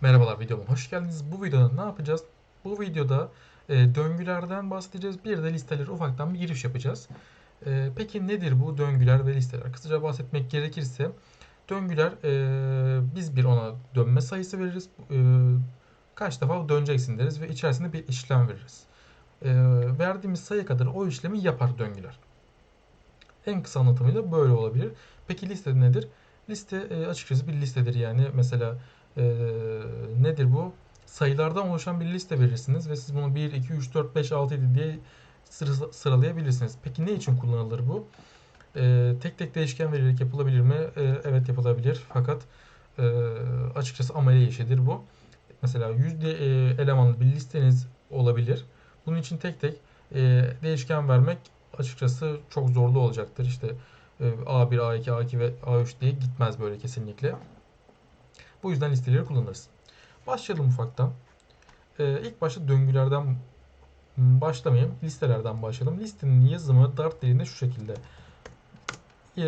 Merhabalar videoma hoş geldiniz. Bu videoda ne yapacağız? Bu videoda e, döngülerden bahsedeceğiz. Bir de listelere ufaktan bir giriş yapacağız. E, peki nedir bu döngüler ve listeler? Kısaca bahsetmek gerekirse döngüler e, biz bir ona dönme sayısı veririz. E, kaç defa döneceksin deriz ve içerisinde bir işlem veririz. E, verdiğimiz sayı kadar o işlemi yapar döngüler. En kısa anlatımıyla böyle olabilir. Peki liste nedir? Liste e, açıkçası bir listedir yani. Mesela e, nedir bu? Sayılardan oluşan bir liste verirsiniz ve siz bunu 1, 2, 3, 4, 5, 6, 7 diye sıra- sıralayabilirsiniz. Peki ne için kullanılır bu? E, tek tek değişken vererek yapılabilir mi? E, evet yapılabilir. Fakat e, açıkçası amele işidir bu. Mesela 100 de, e, elemanlı bir listeniz olabilir. Bunun için tek tek e, değişken vermek açıkçası çok zorlu olacaktır. İşte e, A1, A2, A2 ve A3 diye gitmez böyle kesinlikle. Bu yüzden listeleri kullanırız. Başlayalım ufaktan. Ee, ilk başta döngülerden başlamayayım. Listelerden başlayalım. Listenin yazımı Dart dilinde şu şekilde. Ee,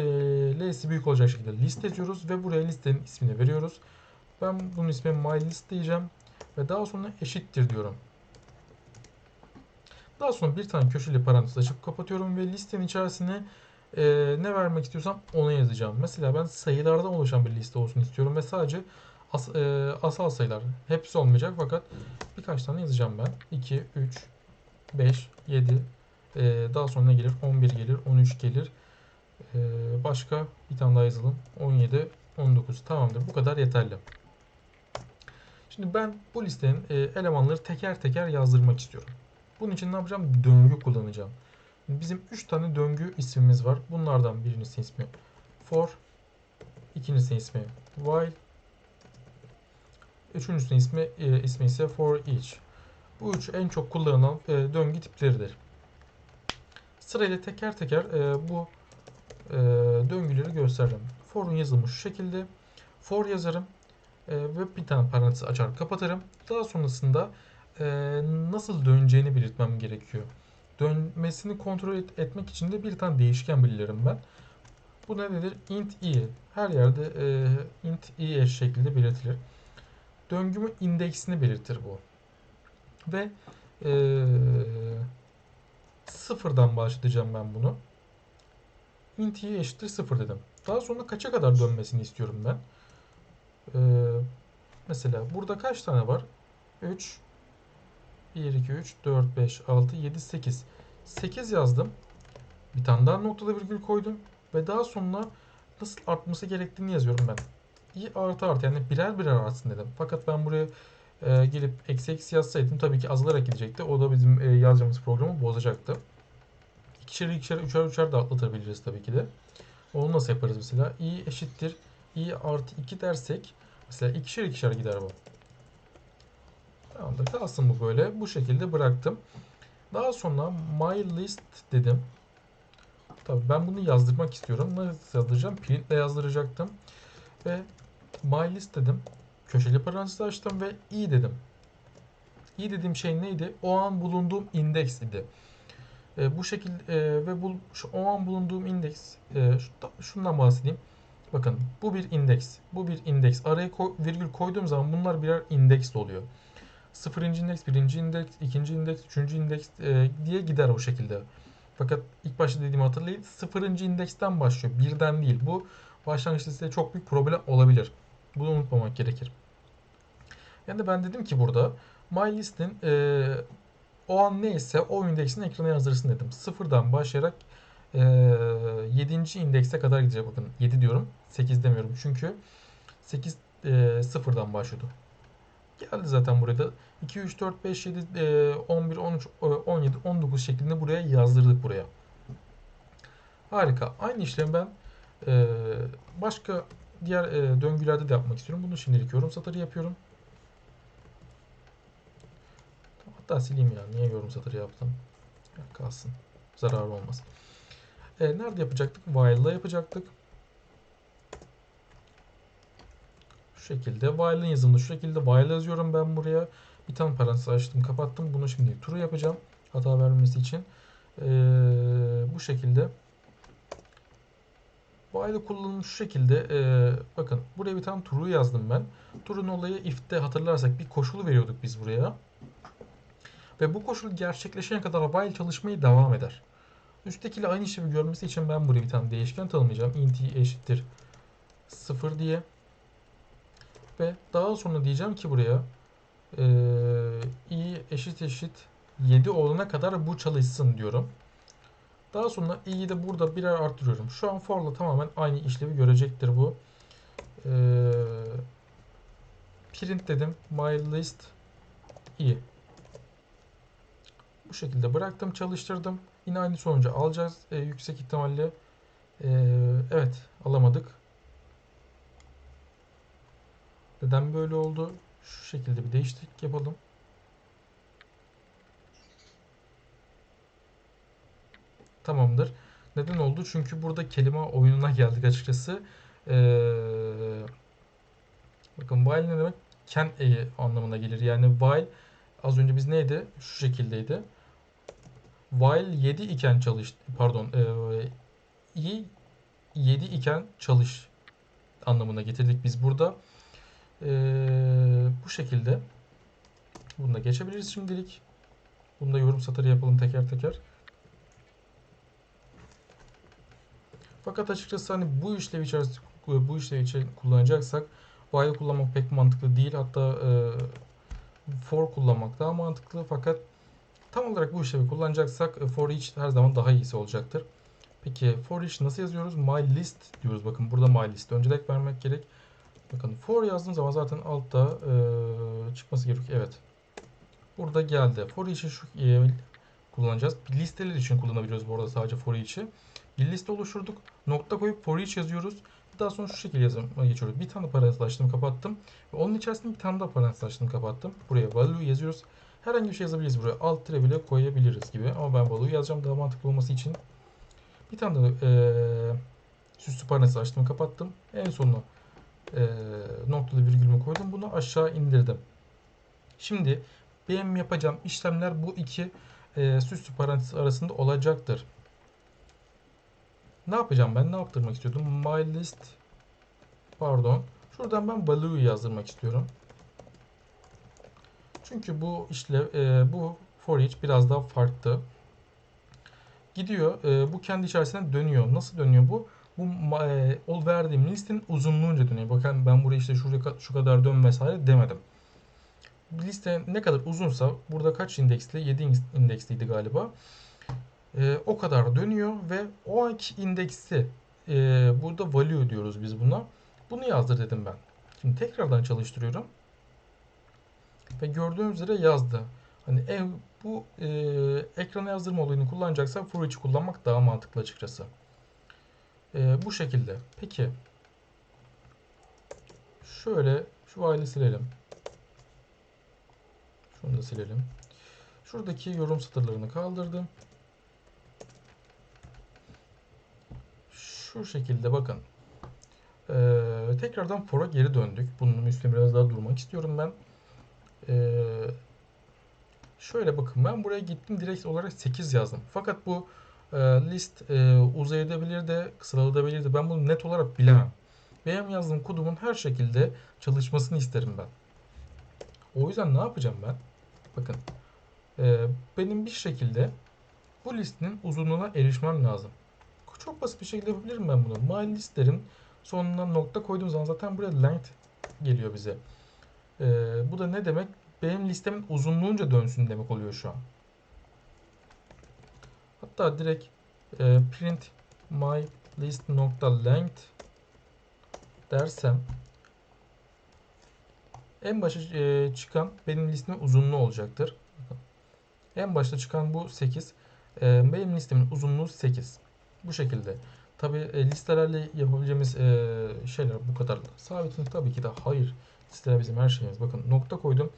L'si büyük olacak şekilde liste yazıyoruz ve buraya listenin ismini veriyoruz. Ben bunun ismini myList diyeceğim ve daha sonra eşittir diyorum. Daha sonra bir tane köşeli parantez açıp kapatıyorum ve listenin içerisine e, ne vermek istiyorsam onu yazacağım. Mesela ben sayılardan oluşan bir liste olsun istiyorum ve sadece as, e, asal sayılar. Hepsi olmayacak fakat birkaç tane yazacağım ben. 2, 3, 5, 7, e, daha sonra ne gelir? 11 gelir, 13 gelir. E, başka bir tane daha yazalım. 17, 19 tamamdır. Bu kadar yeterli. Şimdi ben bu listenin e, elemanları teker teker yazdırmak istiyorum. Bunun için ne yapacağım? Döngü kullanacağım. Bizim 3 tane döngü ismimiz var. Bunlardan birincisi ismi for, ikincisinin ismi while, üçüncüsünün ismi e, ismi ise for each. Bu üç en çok kullanılan e, döngü tipleridir. Sırayla teker teker e, bu e, döngüleri göstereceğim. For'un yazılımı şu şekilde. For yazarım e, ve bir tane parantez açar kapatırım. Daha sonrasında e, nasıl döneceğini belirtmem gerekiyor dönmesini kontrol et, etmek için de bir tane değişken belirlerim ben. Bu ne nedir? int i. Her yerde e, int i şeklinde belirtilir. Döngümün indeksini belirtir bu. Ve e, sıfırdan başlayacağım ben bunu. int i eşittir sıfır dedim. Daha sonra kaça kadar dönmesini istiyorum ben. E, mesela burada kaç tane var? 3, 1, 2, 3, 4, 5, 6, 7, 8. 8 yazdım. Bir tane daha noktada virgül koydum. Ve daha sonra nasıl artması gerektiğini yazıyorum ben. Artı artı yani birer birer artsın dedim. Fakat ben buraya e, gelip eksi eksi yazsaydım tabii ki azalarak gidecekti. O da bizim e, yazacağımız programı bozacaktı. İkişer ikişer üçer üçer de atlatabiliriz tabii ki de. Onu nasıl yaparız mesela? i eşittir i artı 2 dersek mesela ikişer ikişer gider bu. Tamamdır. Kalsın bu böyle. Bu şekilde bıraktım. Daha sonra my list dedim. Tabii ben bunu yazdırmak istiyorum. Nasıl yazdıracağım? Printle yazdıracaktım. Ve my list dedim. Köşeli parantez açtım ve i dedim. i dediğim şey neydi? O an bulunduğum indeks idi. E, bu şekilde e, ve bu şu, o an bulunduğum indeks e, şundan bahsedeyim. Bakın bu bir indeks. Bu bir indeks. Araya koy, virgül koyduğum zaman bunlar birer indeks oluyor sıfırıncı indeks, birinci indeks, ikinci indeks, üçüncü indeks e, diye gider o şekilde. Fakat ilk başta dediğimi hatırlayın. Sıfırıncı indeksten başlıyor. Birden değil. Bu başlangıçta size çok büyük problem olabilir. Bunu unutmamak gerekir. Yani ben dedim ki burada my list'in e, o an neyse o indeksin ekrana yazdırsın dedim. Sıfırdan başlayarak e, 7. indekse kadar gidecek. Bakın 7 diyorum. 8 demiyorum. Çünkü 8 e, sıfırdan başlıyordu. Geldi zaten burada. 2, 3, 4, 5, 7, 11, 13, 17, 19 şeklinde buraya yazdırdık buraya. Harika. Aynı işlemi ben e, başka diğer e, döngülerde de yapmak istiyorum. Bunu şimdilik yorum satırı yapıyorum. Hatta sileyim ya. Niye yorum satırı yaptım? kalsın. Zararı olmaz. E, nerede yapacaktık? While'da yapacaktık. Şu şekilde. While'ın yazımını şu şekilde while yazıyorum ben buraya. Bir tane parantez açtım kapattım. Bunu şimdi true yapacağım. Hata vermesi için. Ee, bu şekilde While'ı kullanım şu şekilde. e, bakın buraya bir tane true yazdım ben. True'nun olayı if'te hatırlarsak bir koşulu veriyorduk biz buraya. Ve bu koşul gerçekleşene kadar while çalışmayı devam eder. Üsttekiyle aynı işlevi görmesi için ben buraya bir tane değişken tanımlayacağım. int eşittir 0 diye. Ve daha sonra diyeceğim ki buraya e, i eşit eşit 7 olana kadar bu çalışsın diyorum. Daha sonra i'yi de burada birer arttırıyorum. Şu an for'la tamamen aynı işlevi görecektir bu. Ee, print dedim. My list i. Bu şekilde bıraktım, çalıştırdım. Yine aynı sonucu alacağız e, yüksek ihtimalle. Ee, evet, alamadık. Neden böyle oldu? Şu şekilde bir değişiklik yapalım. Tamamdır. Neden oldu? Çünkü burada kelime oyununa geldik açıkçası. Ee, bakın while ne demek? Can e anlamına gelir. Yani while az önce biz neydi? Şu şekildeydi. While 7 iken çalış pardon e, i 7 iken çalış anlamına getirdik biz burada. Ee, bu şekilde. Bunu da geçebiliriz şimdilik. Bunu da yorum satırı yapalım teker teker. Fakat açıkçası hani bu işlev içerisinde bu işlev için kullanacaksak while kullanmak pek mantıklı değil. Hatta e, for kullanmak daha mantıklı. Fakat tam olarak bu işlevi kullanacaksak e, for each her zaman daha iyisi olacaktır. Peki for each nasıl yazıyoruz? My list diyoruz. Bakın burada my list. Öncelik vermek gerek. Bakın for yazdığım zaman zaten altta e, çıkması gerekiyor. Evet. Burada geldi. For each'i şu e, kullanacağız. Listeler için kullanabiliyoruz bu arada sadece for each'i. Bir liste oluşturduk. Nokta koyup for each yazıyoruz. Daha sonra şu şekilde yazıma geçiyoruz. Bir tane parantez açtım kapattım. Ve onun içerisinde bir tane daha parantez açtım kapattım. Buraya value yazıyoruz. Herhangi bir şey yazabiliriz buraya. Alt tire bile koyabiliriz gibi. Ama ben value yazacağım daha mantıklı olması için. Bir tane de ee, süslü parantez açtım kapattım. En sonuna e, noktalı virgülümü koydum. Bunu aşağı indirdim. Şimdi benim yapacağım işlemler bu iki e, süslü parantez arasında olacaktır. Ne yapacağım ben? Ne yaptırmak istiyordum? My list pardon. Şuradan ben value yazdırmak istiyorum. Çünkü bu işlev e, bu for each biraz daha farklı. Gidiyor. E, bu kendi içerisinde dönüyor. Nasıl dönüyor bu? Bu e, o verdiğim listin uzunluğunca dönüyor. Bakın ben buraya işte şuraya şu kadar dön vesaire demedim. Liste ne kadar uzunsa burada kaç indeksli? 7 indeksliydi galiba e, o kadar dönüyor ve o anki indeksi e, burada value diyoruz biz buna. Bunu yazdır dedim ben. Şimdi tekrardan çalıştırıyorum. Ve gördüğünüz üzere yazdı. Hani ev, bu e, ekrana yazdırma olayını kullanacaksa for each'i kullanmak daha mantıklı açıkçası. E, bu şekilde. Peki. Şöyle şu while'i silelim. Şunu da silelim. Şuradaki yorum satırlarını kaldırdım. şu şekilde bakın. Ee, tekrardan for'a geri döndük. Bunun üstüne biraz daha durmak istiyorum ben. Ee, şöyle bakın ben buraya gittim direkt olarak 8 yazdım. Fakat bu e, list e, uzayabilir de kısalabilir de ben bunu net olarak bilemem. Benim yazdığım kodumun her şekilde çalışmasını isterim ben. O yüzden ne yapacağım ben? Bakın e, benim bir şekilde bu listinin uzunluğuna erişmem lazım. Çok basit bir şekilde yapabilirim ben bunu. My listlerin sonuna nokta koyduğum zaman zaten buraya length geliyor bize. Ee, bu da ne demek? Benim listemin uzunluğunca dönsün demek oluyor şu an. Hatta direkt e, print my list nokta length dersem en başa e, çıkan benim listemin uzunluğu olacaktır. En başta çıkan bu 8. E, benim listemin uzunluğu 8. Bu şekilde. Tabi e, listelerle yapabileceğimiz e, şeyler bu kadar. Sabitin tabii ki de hayır. Listeler bizim her şeyimiz. Bakın nokta koydum.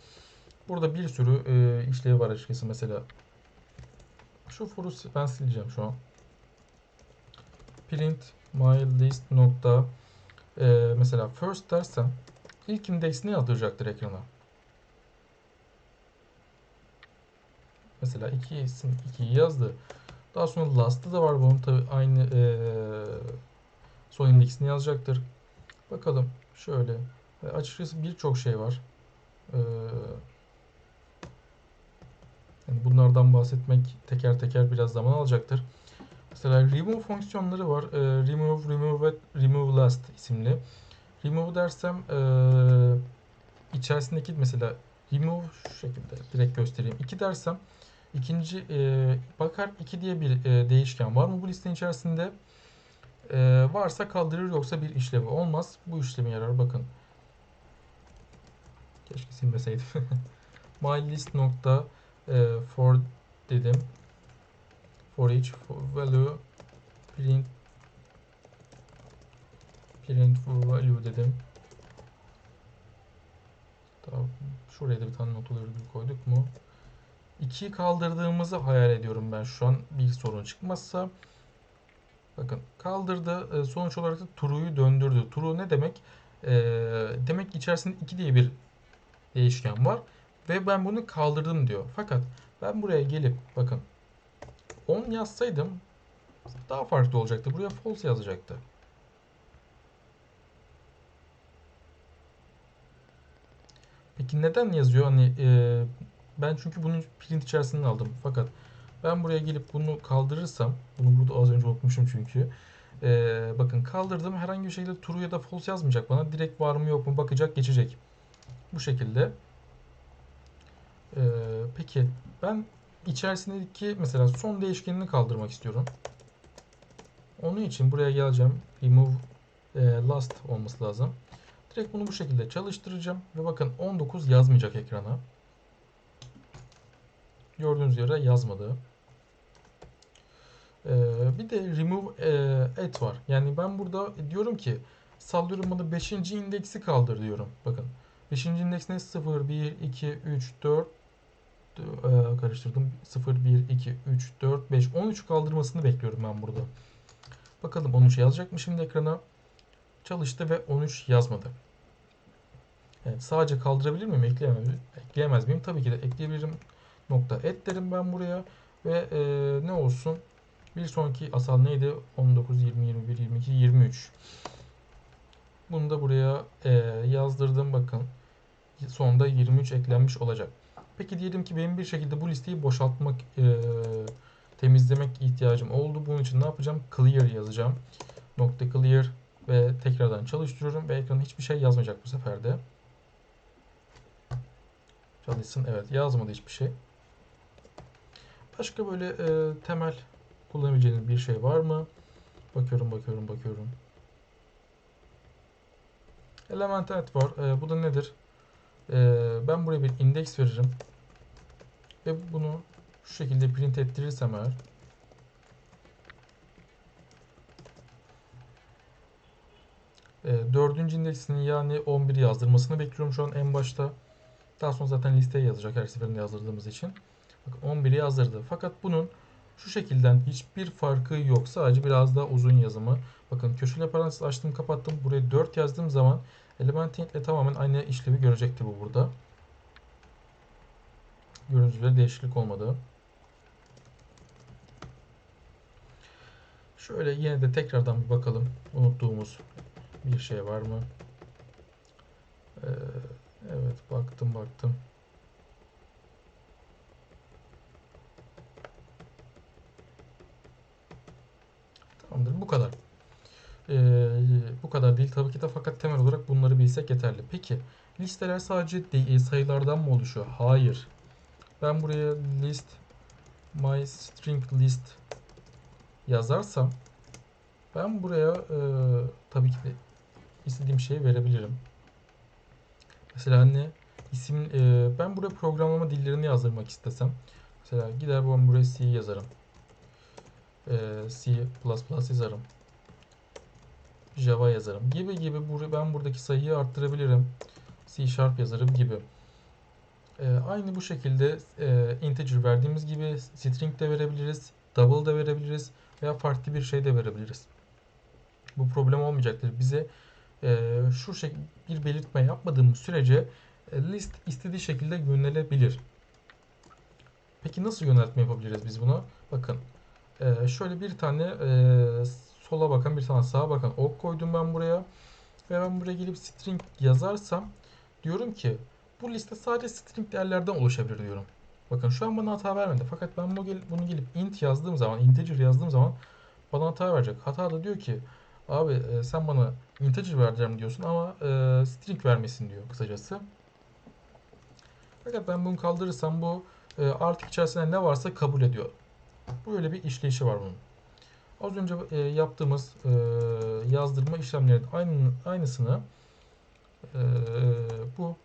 Burada bir sürü e, işlevi var açıkçası mesela. Şu for'u ben sileceğim şu an. Print my list nokta e, mesela first dersem ilk indeks ne yazdıracaktır ekrana? Mesela iki isim 2'yi yazdı. Daha sonra last'ı da var bunun tabi aynı e, son indeksini yazacaktır. Bakalım şöyle. E, açıkçası birçok şey var. Ee, yani bunlardan bahsetmek teker teker biraz zaman alacaktır. Mesela remove fonksiyonları var. Ee, remove, remove, ve remove last isimli. Remove dersem ee, içerisindeki mesela remove şu şekilde direkt göstereyim. 2 dersem ikinci ee, bakar 2 diye bir ee, değişken var mı bu listenin içerisinde? Ee, varsa kaldırır yoksa bir işlevi olmaz. Bu işlemi yarar bakın. Keşke silmeseydim. My list nokta ee, for dedim. For each for value print print value dedim. Şuraya da bir tane not virgül koyduk mu? 2'yi kaldırdığımızı hayal ediyorum ben şu an bir sorun çıkmazsa. Bakın kaldırdı. E, Sonuç olarak da true'yu döndürdü. True ne demek? E, demek içerisinde 2 diye bir değişken var. Ve ben bunu kaldırdım diyor. Fakat ben buraya gelip bakın 10 yazsaydım daha farklı olacaktı. Buraya false yazacaktı. Peki neden yazıyor? Hani e, ben çünkü bunun print içerisinden aldım. Fakat ben buraya gelip bunu kaldırırsam, bunu burada az önce unutmuşum çünkü. E, bakın kaldırdım herhangi bir şekilde true ya da false yazmayacak bana. Direkt var mı yok mu bakacak geçecek. Bu şekilde. E, peki ben içerisindeki mesela son değişkenini kaldırmak istiyorum. Onun için buraya geleceğim. Remove e, last olması lazım. Direkt bunu bu şekilde çalıştıracağım. Ve bakın 19 yazmayacak ekrana. Gördüğünüz yere yazmadı. Ee, bir de remove e, at var. Yani ben burada diyorum ki sallıyorum bana 5. indeksi kaldır diyorum. Bakın 5. indeks ne? 0, 1, 2, 3, 4 e, karıştırdım. 0, 1, 2, 3, 4, 5, 13 kaldırmasını bekliyorum ben burada. Bakalım 13 yazacak mı şimdi ekrana? Çalıştı ve 13 yazmadı. Evet, sadece kaldırabilir miyim? Ekleyemez, ekleyemez miyim? Tabii ki de ekleyebilirim. Nokta et derim ben buraya. Ve e, ne olsun? Bir sonraki asal neydi? 19, 20, 21, 22, 23. Bunu da buraya e, yazdırdım. Bakın. Sonunda 23 eklenmiş olacak. Peki diyelim ki benim bir şekilde bu listeyi boşaltmak, e, temizlemek ihtiyacım oldu. Bunun için ne yapacağım? Clear yazacağım. Nokta clear ve tekrardan çalıştırıyorum ve ekrana hiçbir şey yazmayacak bu sefer de. Çalışsın. Evet yazmadı hiçbir şey. Başka böyle e, temel kullanabileceğiniz bir şey var mı? Bakıyorum, bakıyorum, bakıyorum. Element add var. E, bu da nedir? E, ben buraya bir indeks veririm. Ve bunu şu şekilde print ettirirsem eğer dördüncü indeksini yani 11 yazdırmasını bekliyorum şu an en başta. Daha sonra zaten listeye yazacak her seferinde yazdırdığımız için. Bakın 11'i yazdırdı. Fakat bunun şu şekilden hiçbir farkı yok. Sadece biraz daha uzun yazımı. Bakın köşeli parantez açtım kapattım. Buraya 4 yazdığım zaman Elementing ile tamamen aynı işlevi görecekti bu burada. Gördüğünüz değişiklik olmadı. Şöyle yine de tekrardan bir bakalım. Unuttuğumuz bir şey var mı? Ee, evet baktım baktım. Tamamdır bu kadar. Ee, bu kadar değil tabii ki de fakat temel olarak bunları bilsek yeterli. Peki listeler sadece de- sayılardan mı oluşuyor? Hayır. Ben buraya list my string list yazarsam ben buraya e, tabii ki de istediğim şeyi verebilirim. Mesela hani isim e, ben buraya programlama dillerini yazdırmak istesem mesela gider ben buraya C yazarım. E, C++ yazarım. Java yazarım gibi gibi bur- ben buradaki sayıyı arttırabilirim. C Sharp yazarım gibi. E, aynı bu şekilde e, integer verdiğimiz gibi string de verebiliriz, double da verebiliriz veya farklı bir şey de verebiliriz. Bu problem olmayacaktır. Bize şu şekilde bir belirtme yapmadığımız sürece e, list istediği şekilde yönelebilir. Peki nasıl yöneltme yapabiliriz biz buna? Bakın e, şöyle bir tane e, sola bakan bir tane sağa bakan ok koydum ben buraya. Ve ben buraya gelip string yazarsam diyorum ki bu liste sadece string değerlerden oluşabilir diyorum. Bakın şu an bana hata vermedi. Fakat ben bunu gelip int yazdığım zaman, integer yazdığım zaman bana hata verecek. Hata da diyor ki abi e, sen bana integer vereceğim diyorsun ama e, string vermesin diyor kısacası. Fakat ben bunu kaldırırsam bu e, artık içerisinde ne varsa kabul ediyor. Böyle bir işleyişi var bunun. Az önce e, yaptığımız e, yazdırma işlemlerinin aynı, aynısını e, bu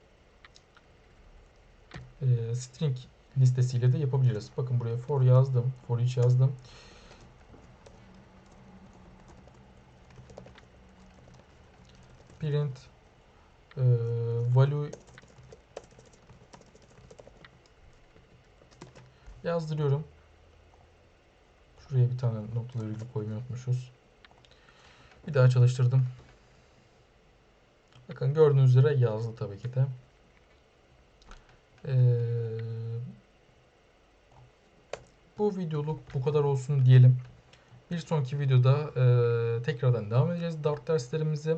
e, string listesiyle de yapabiliriz. Bakın buraya for yazdım, for each yazdım. Print e, value yazdırıyorum. Şuraya bir tane noktalı virgül koymayı unutmuşuz. Bir daha çalıştırdım. Bakın gördüğünüz üzere yazdı tabii ki de. Ee, bu videoluk bu kadar olsun diyelim. Bir sonraki videoda e, tekrardan devam edeceğiz Dart derslerimizi.